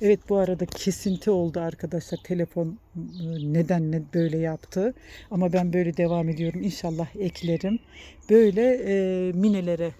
Evet bu arada kesinti oldu arkadaşlar telefon e, neden ne böyle yaptı. Ama ben böyle devam ediyorum. İnşallah eklerim. Böyle e, minelere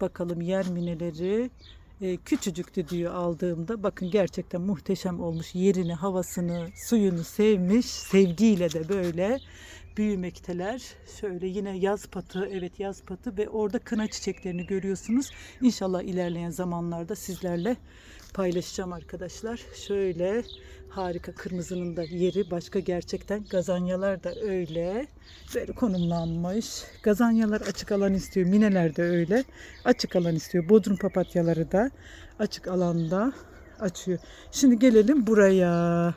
bakalım yer mineleri e, küçücüktü diyor aldığımda. Bakın gerçekten muhteşem olmuş. Yerini, havasını, suyunu sevmiş. Sevgiyle de böyle büyümekteler. Şöyle yine yaz patı, evet yaz patı ve orada kına çiçeklerini görüyorsunuz. İnşallah ilerleyen zamanlarda sizlerle paylaşacağım arkadaşlar. Şöyle harika kırmızının da yeri başka gerçekten. Gazanyalar da öyle. Böyle konumlanmış. Gazanyalar açık alan istiyor. Mineler de öyle. Açık alan istiyor. Bodrum papatyaları da açık alanda açıyor. Şimdi gelelim buraya.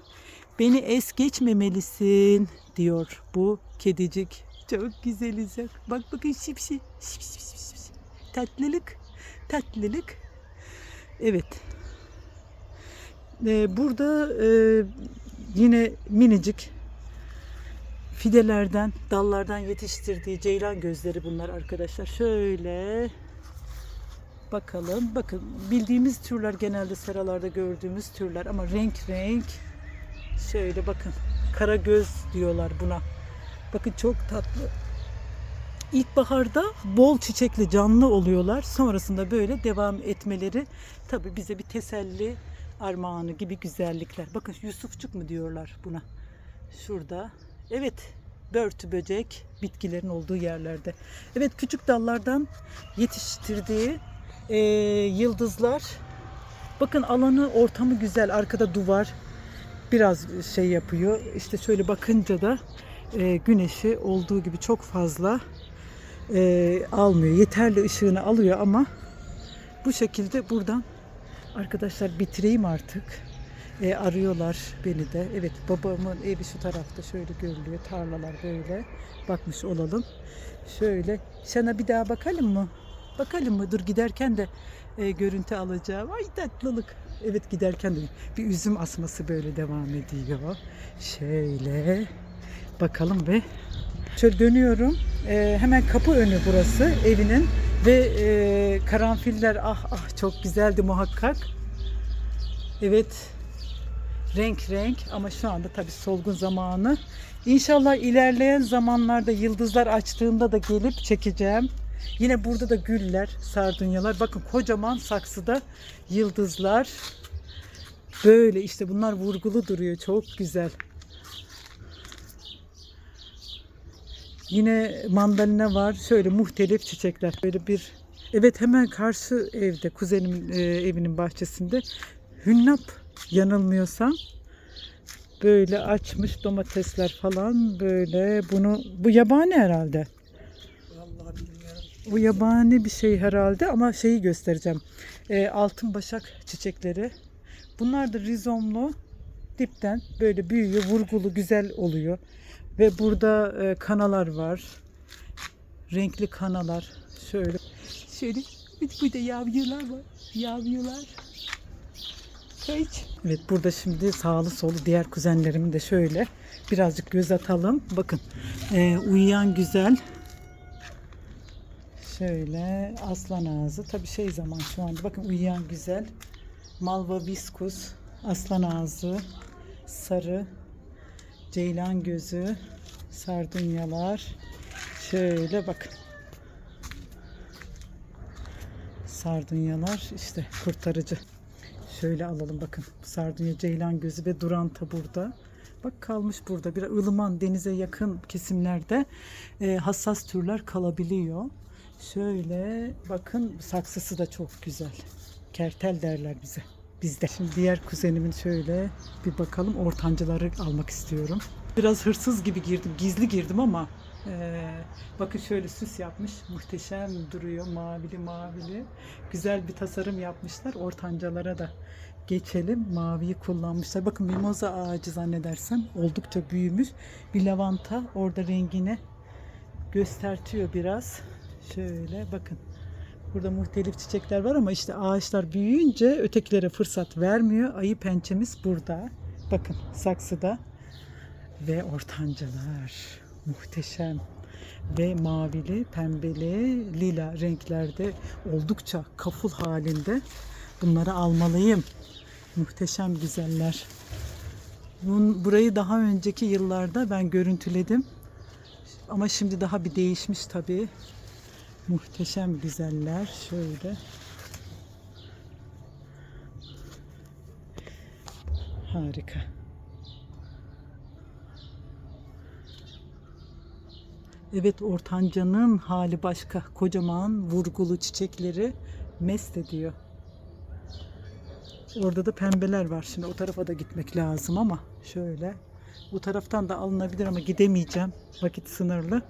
Beni es geçmemelisin diyor bu kedicik. Çok güzeliz. Bak bakın şipşi. Şip, şip, şip, şip. Tatlılık. Tatlılık. Evet. Ee, burada e, yine minicik fidelerden, dallardan yetiştirdiği ceylan gözleri bunlar arkadaşlar. Şöyle bakalım. Bakın bildiğimiz türler genelde seralarda gördüğümüz türler ama renk renk şöyle bakın kara göz diyorlar buna. Bakın çok tatlı. İlkbaharda bol çiçekli canlı oluyorlar. Sonrasında böyle devam etmeleri tabi bize bir teselli armağanı gibi güzellikler. Bakın Yusufçuk mu diyorlar buna. Şurada. Evet börtü böcek bitkilerin olduğu yerlerde. Evet küçük dallardan yetiştirdiği e, yıldızlar. Bakın alanı ortamı güzel. Arkada duvar biraz şey yapıyor. İşte şöyle bakınca da e, güneşi olduğu gibi çok fazla e, almıyor. Yeterli ışığını alıyor ama bu şekilde buradan arkadaşlar bitireyim artık. E, arıyorlar beni de. Evet babamın evi şu tarafta şöyle görülüyor. Tarlalar böyle. Bakmış olalım. Şöyle. Sana bir daha bakalım mı? Bakalım mı? Dur giderken de e, görüntü alacağım. Ay tatlılık. Evet giderken de bir üzüm asması böyle devam ediyor. Şöyle bakalım ve şöyle dönüyorum. E, hemen kapı önü burası evinin ve e, karanfiller ah ah çok güzeldi muhakkak. Evet renk renk ama şu anda tabii solgun zamanı. İnşallah ilerleyen zamanlarda yıldızlar açtığında da gelip çekeceğim. Yine burada da güller, sardunyalar. Bakın kocaman saksıda yıldızlar. Böyle işte bunlar vurgulu duruyor. Çok güzel. Yine mandalina var. Şöyle muhtelif çiçekler. Böyle bir Evet hemen karşı evde kuzenimin e, evinin bahçesinde hünnap yanılmıyorsam böyle açmış domatesler falan böyle bunu bu yabani herhalde. Vallahi bilmiyorum. Bu yabani bir şey herhalde ama şeyi göstereceğim. E, altın başak çiçekleri. Bunlar da rizomlu dipten böyle büyüyor, vurgulu, güzel oluyor. Ve burada e, kanalar var. Renkli kanalar. Şöyle. Şöyle bir burada yavrular var. Yavrular. Kaç. Evet burada şimdi sağlı solu diğer kuzenlerimi de şöyle birazcık göz atalım. Bakın e, uyuyan güzel Şöyle aslan ağzı. Tabii şey zaman şu anda. Bakın uyuyan güzel. Malva viskus. Aslan ağzı. Sarı. Ceylan gözü. Sardunyalar. Şöyle bakın. Sardunyalar işte kurtarıcı. Şöyle alalım bakın. Sardunya ceylan gözü ve duranta burada. Bak kalmış burada. Bir ılıman denize yakın kesimlerde e, hassas türler kalabiliyor. Şöyle bakın saksısı da çok güzel. Kertel derler bize. Bizde. Şimdi diğer kuzenimin şöyle bir bakalım ortancıları almak istiyorum. Biraz hırsız gibi girdim. Gizli girdim ama ee, bakın şöyle süs yapmış. Muhteşem duruyor. Mavili mavili. Güzel bir tasarım yapmışlar. Ortancalara da geçelim. Maviyi kullanmışlar. Bakın mimoza ağacı zannedersem oldukça büyümüş. Bir lavanta orada rengini göstertiyor biraz. Şöyle bakın. Burada muhtelif çiçekler var ama işte ağaçlar büyüyünce ötekilere fırsat vermiyor. Ayı pençemiz burada. Bakın saksıda. Ve ortancalar. Muhteşem. Ve mavili, pembeli, lila renklerde oldukça kaful halinde. Bunları almalıyım. Muhteşem güzeller. Bun, burayı daha önceki yıllarda ben görüntüledim. Ama şimdi daha bir değişmiş tabii. Muhteşem güzeller. Şöyle. Harika. Evet ortancanın hali başka. Kocaman vurgulu çiçekleri mest ediyor. Orada da pembeler var. Şimdi o tarafa da gitmek lazım ama şöyle. Bu taraftan da alınabilir ama gidemeyeceğim. Vakit sınırlı.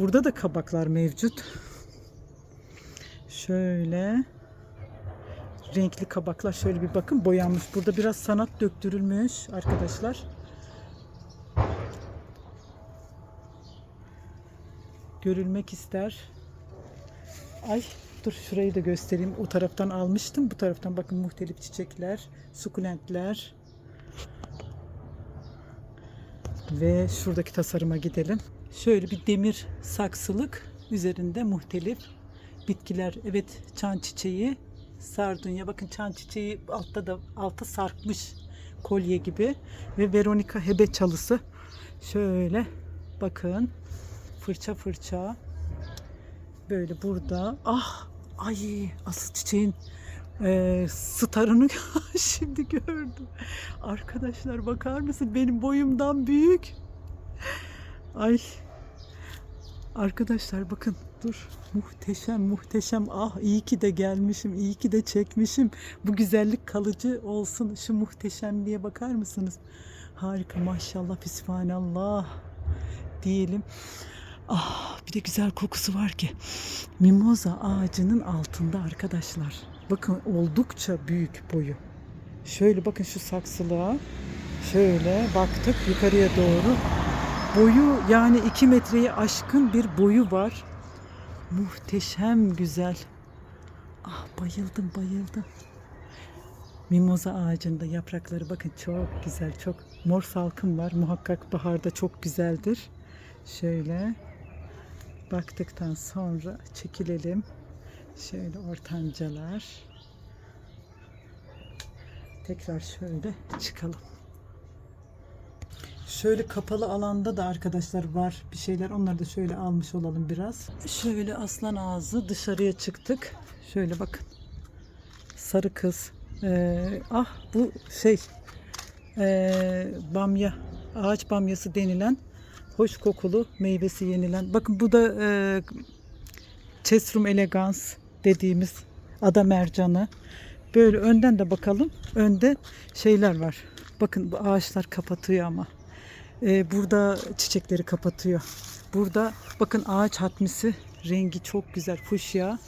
Burada da kabaklar mevcut. Şöyle renkli kabaklar şöyle bir bakın boyanmış. Burada biraz sanat döktürülmüş arkadaşlar. Görülmek ister. Ay dur şurayı da göstereyim. O taraftan almıştım. Bu taraftan bakın muhtelif çiçekler, sukulentler. Ve şuradaki tasarıma gidelim. Şöyle bir demir saksılık üzerinde muhtelif bitkiler. Evet çan çiçeği, sardunya. Bakın çan çiçeği altta da alta sarkmış kolye gibi ve Veronika hebe çalısı. Şöyle bakın fırça fırça böyle burada ah ay asıl çiçeğin e, starını şimdi gördüm. Arkadaşlar bakar mısın benim boyumdan büyük. Ay. Arkadaşlar bakın dur. Muhteşem muhteşem. Ah iyi ki de gelmişim iyi ki de çekmişim. Bu güzellik kalıcı olsun. Şu muhteşemliğe bakar mısınız? Harika maşallah bismillah diyelim. Ah bir de güzel kokusu var ki mimoza ağacının altında arkadaşlar. Bakın oldukça büyük boyu. Şöyle bakın şu saksılığa. Şöyle baktık yukarıya doğru boyu yani 2 metreyi aşkın bir boyu var. Muhteşem güzel. Ah bayıldım bayıldım. Mimoza ağacında yaprakları bakın çok güzel çok mor salkım var muhakkak baharda çok güzeldir. Şöyle baktıktan sonra çekilelim. Şöyle ortancalar. Tekrar şöyle çıkalım. Şöyle kapalı alanda da arkadaşlar var bir şeyler. Onları da şöyle almış olalım biraz. Şöyle aslan ağzı dışarıya çıktık. Şöyle bakın. Sarı kız. Ee, ah bu şey ee, bamya ağaç bamyası denilen hoş kokulu meyvesi yenilen. Bakın bu da ee, Chestrum elegans dediğimiz ada mercanı. Böyle önden de bakalım. Önde şeyler var. Bakın bu ağaçlar kapatıyor ama. Ee, burada çiçekleri kapatıyor. Burada bakın ağaç hatmisi rengi çok güzel fuşya.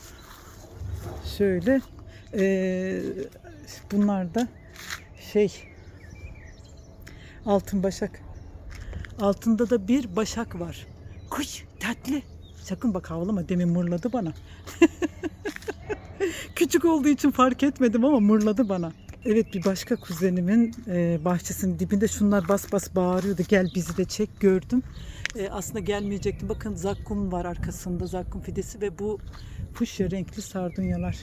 Şöyle ee, bunlar da şey altın başak. Altında da bir başak var. Kuş tatlı. Sakın bak havlama demin mırladı bana. Küçük olduğu için fark etmedim ama mırladı bana. Evet bir başka kuzenimin e, bahçesinin dibinde şunlar bas bas bağırıyordu. Gel bizi de çek gördüm. E, aslında gelmeyecektim. Bakın zakkum var arkasında zakkum fidesi ve bu fuşya renkli sardunyalar.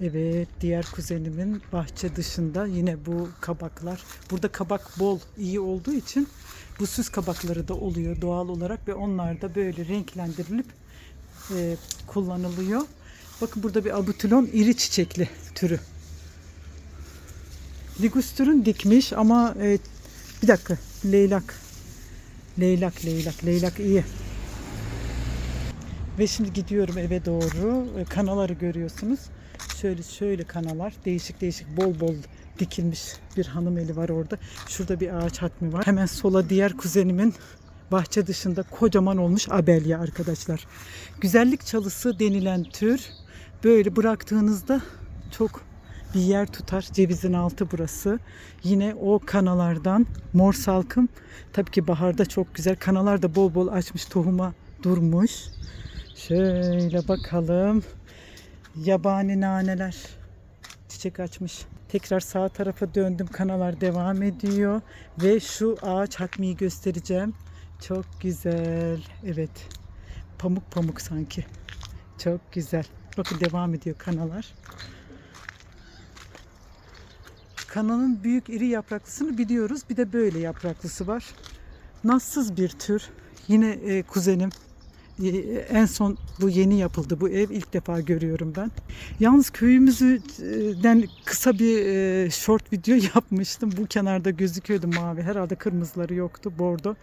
Evet diğer kuzenimin bahçe dışında yine bu kabaklar. Burada kabak bol iyi olduğu için bu süs kabakları da oluyor doğal olarak ve onlar da böyle renklendirilip e, kullanılıyor. Bakın burada bir abutilon iri çiçekli türü. Ligustür'ün dikmiş ama e, bir dakika leylak. Leylak leylak leylak iyi. Ve şimdi gidiyorum eve doğru. E, Kanaları görüyorsunuz. Şöyle şöyle kanalar değişik değişik bol bol dikilmiş bir hanım eli var orada. Şurada bir ağaç hatmi var. Hemen sola diğer kuzenimin bahçe dışında kocaman olmuş abelya arkadaşlar. Güzellik çalısı denilen tür böyle bıraktığınızda çok bir yer tutar. Cevizin altı burası. Yine o kanalardan mor salkım. Tabii ki baharda çok güzel. Kanalar da bol bol açmış tohuma durmuş. Şöyle bakalım. Yabani naneler çiçek açmış. Tekrar sağ tarafa döndüm. Kanalar devam ediyor. Ve şu ağaç hatmiyi göstereceğim. Çok güzel. Evet. Pamuk pamuk sanki. Çok güzel. Bakın devam ediyor kanalar. Kananın büyük iri yapraklısını biliyoruz. Bir de böyle yapraklısı var. Nazsız bir tür. Yine e, kuzenim. E, en son bu yeni yapıldı bu ev. ilk defa görüyorum ben. Yalnız köyümüzden kısa bir e, short video yapmıştım. Bu kenarda gözüküyordu mavi. Herhalde kırmızıları yoktu. Bordo.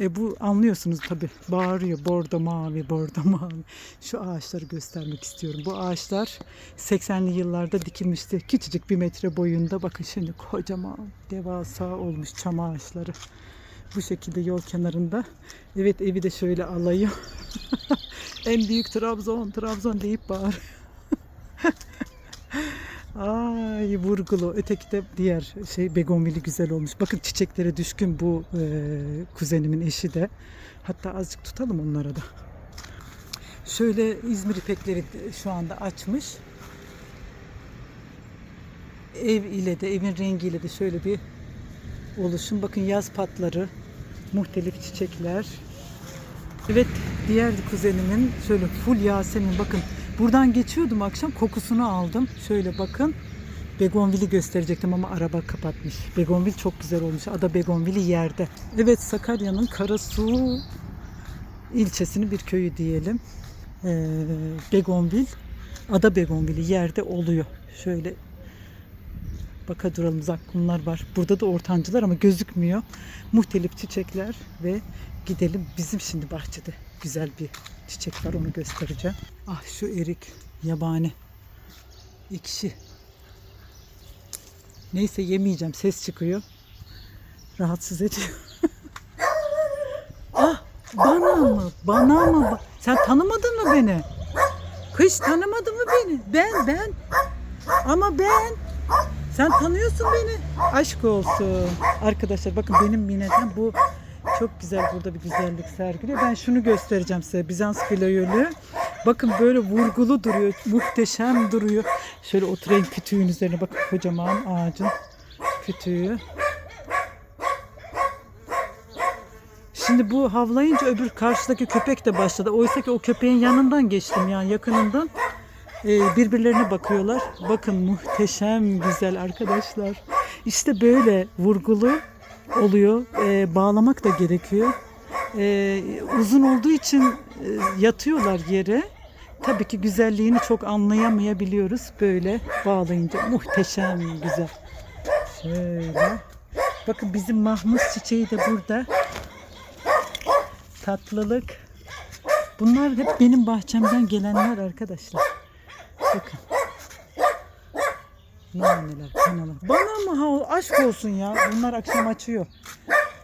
E, bu anlıyorsunuz tabii. Bağırıyor. Bordo mavi, bordo mavi. Şu ağaçları göstermek istiyorum. Bu ağaçlar 80'li yıllarda dikilmişti. Küçücük bir metre boyunda. Bakın şimdi kocaman devasa olmuş çam ağaçları. Bu şekilde yol kenarında. Evet evi de şöyle alayım. en büyük Trabzon, Trabzon deyip bağır. Ay vurgulu. Öteki de diğer şey begonvili güzel olmuş. Bakın çiçeklere düşkün bu e, kuzenimin eşi de. Hatta azıcık tutalım onlara da. Şöyle İzmir ipekleri şu anda açmış. Ev ile de evin rengiyle de şöyle bir oluşum. Bakın yaz patları, muhtelif çiçekler. Evet diğer kuzenimin şöyle full Yasemin bakın buradan geçiyordum akşam kokusunu aldım. Şöyle bakın Begonvil'i gösterecektim ama araba kapatmış. Begonvil çok güzel olmuş. Ada Begonvil'i yerde. Evet Sakarya'nın Karasu ilçesinin bir köyü diyelim. Ee, Begonvil, Ada Begonvil'i yerde oluyor. Şöyle Baka duralım zakkumlar var. Burada da ortancılar ama gözükmüyor. Muhtelif çiçekler ve gidelim bizim şimdi bahçede güzel bir çiçek var onu göstereceğim. Ah şu erik yabani. ekşi. Neyse yemeyeceğim ses çıkıyor. Rahatsız ediyor. ah bana mı? Bana mı? Sen tanımadın mı beni? Kış tanımadın mı beni? Ben ben. Ama ben sen tanıyorsun beni. Aşk olsun. Arkadaşlar bakın benim mineden bu çok güzel burada bir güzellik sergiliyor. Ben şunu göstereceğim size. Bizans filayölü. Bakın böyle vurgulu duruyor. Muhteşem duruyor. Şöyle oturayım kütüğün üzerine. Bakın kocaman ağacın kütüğü. Şimdi bu havlayınca öbür karşıdaki köpek de başladı. Oysa ki o köpeğin yanından geçtim yani yakınından. Ee, birbirlerine bakıyorlar. Bakın muhteşem güzel arkadaşlar. İşte böyle vurgulu oluyor. Ee, bağlamak da gerekiyor. Ee, uzun olduğu için e, yatıyorlar yere. Tabii ki güzelliğini çok anlayamayabiliyoruz. Böyle bağlayınca muhteşem güzel. Şöyle. Bakın bizim mahmuz çiçeği de burada. Tatlılık. Bunlar hep benim bahçemden gelenler arkadaşlar. Bakın. Naneler, kanalar. Bana mı ha aşk olsun ya. Bunlar akşam açıyor.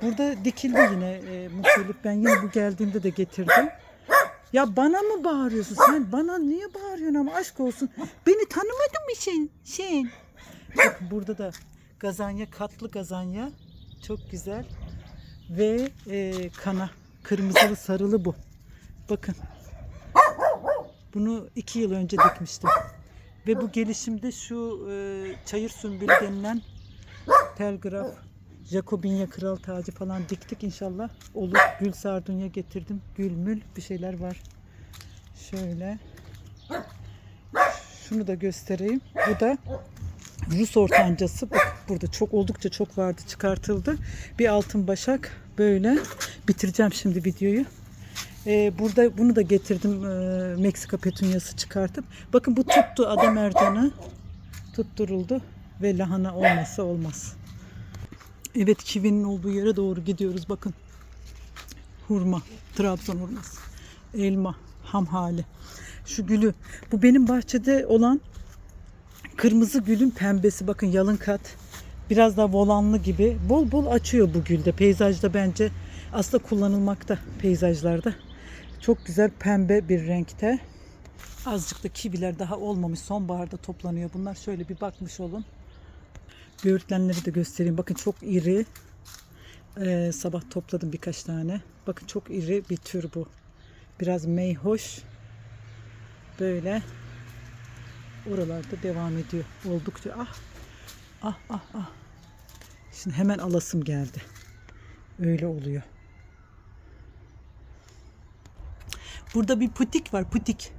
Burada dikildi yine e, mutluluk. Ben yine bu geldiğimde de getirdim. Ya bana mı bağırıyorsun sen? Bana niye bağırıyorsun ama aşk olsun. Beni tanımadın mı sen? Sen. Bakın burada da gazanya, katlı gazanya. Çok güzel. Ve e, kana. Kırmızılı sarılı bu. Bakın. Bunu iki yıl önce dikmiştim. Ve bu gelişimde şu e, çayır sümbülü denilen telgraf, Jacobinya kral tacı falan diktik inşallah. Olur. Gül sardunya getirdim. Gül mül bir şeyler var. Şöyle. Şunu da göstereyim. Bu da Rus ortancası. Bak burada çok oldukça çok vardı çıkartıldı. Bir altın başak böyle. Bitireceğim şimdi videoyu. Ee, burada bunu da getirdim e, Meksika petunyası çıkartıp. Bakın bu tuttu ada mercanı. Tutturuldu ve lahana olmazsa olmaz. Evet kivinin olduğu yere doğru gidiyoruz bakın. Hurma, Trabzon hurması. Elma, ham hali. Şu gülü. Bu benim bahçede olan kırmızı gülün pembesi. Bakın yalın kat. Biraz daha volanlı gibi. Bol bol açıyor bu gülde. Peyzajda bence aslında kullanılmakta peyzajlarda. Çok güzel pembe bir renkte. Azıcık da kiviler daha olmamış. Sonbaharda toplanıyor. Bunlar şöyle bir bakmış olun. Böğürtlenleri de göstereyim. Bakın çok iri. Ee, sabah topladım birkaç tane. Bakın çok iri bir tür bu. Biraz meyhoş. Böyle. Oralarda devam ediyor. Oldukça ah ah ah ah. Şimdi hemen alasım geldi. Öyle oluyor. Burada bir putik var putik.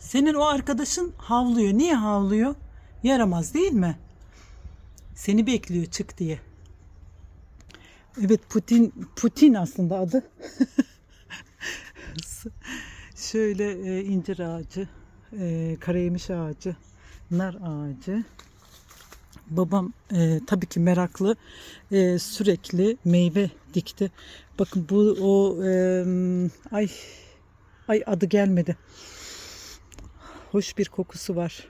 Senin o arkadaşın havlıyor. Niye havlıyor? Yaramaz değil mi? Seni bekliyor çık diye. Evet Putin Putin aslında adı. Şöyle e, incir ağacı, e, karayemiş ağacı, nar ağacı. Babam e, tabii ki meraklı e, sürekli meyve dikti. Bakın bu o e, ay ay adı gelmedi. Hoş bir kokusu var.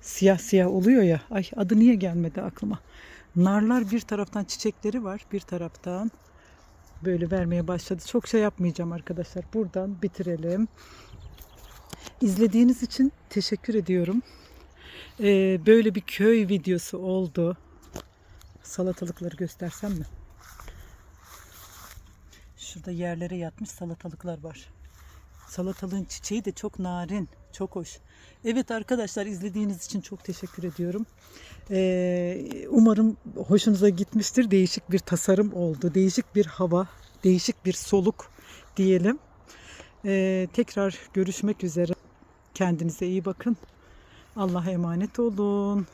Siyah siyah oluyor ya. Ay adı niye gelmedi aklıma. Narlar bir taraftan çiçekleri var, bir taraftan böyle vermeye başladı. Çok şey yapmayacağım arkadaşlar. Buradan bitirelim. İzlediğiniz için teşekkür ediyorum. Ee, böyle bir köy videosu oldu. Salatalıkları göstersem mi? Şurada yerlere yatmış salatalıklar var. Salatalığın çiçeği de çok narin, çok hoş. Evet arkadaşlar izlediğiniz için çok teşekkür ediyorum. Ee, umarım hoşunuza gitmiştir. Değişik bir tasarım oldu, değişik bir hava, değişik bir soluk diyelim. Ee, tekrar görüşmek üzere. Kendinize iyi bakın. Allah'a emanet olun.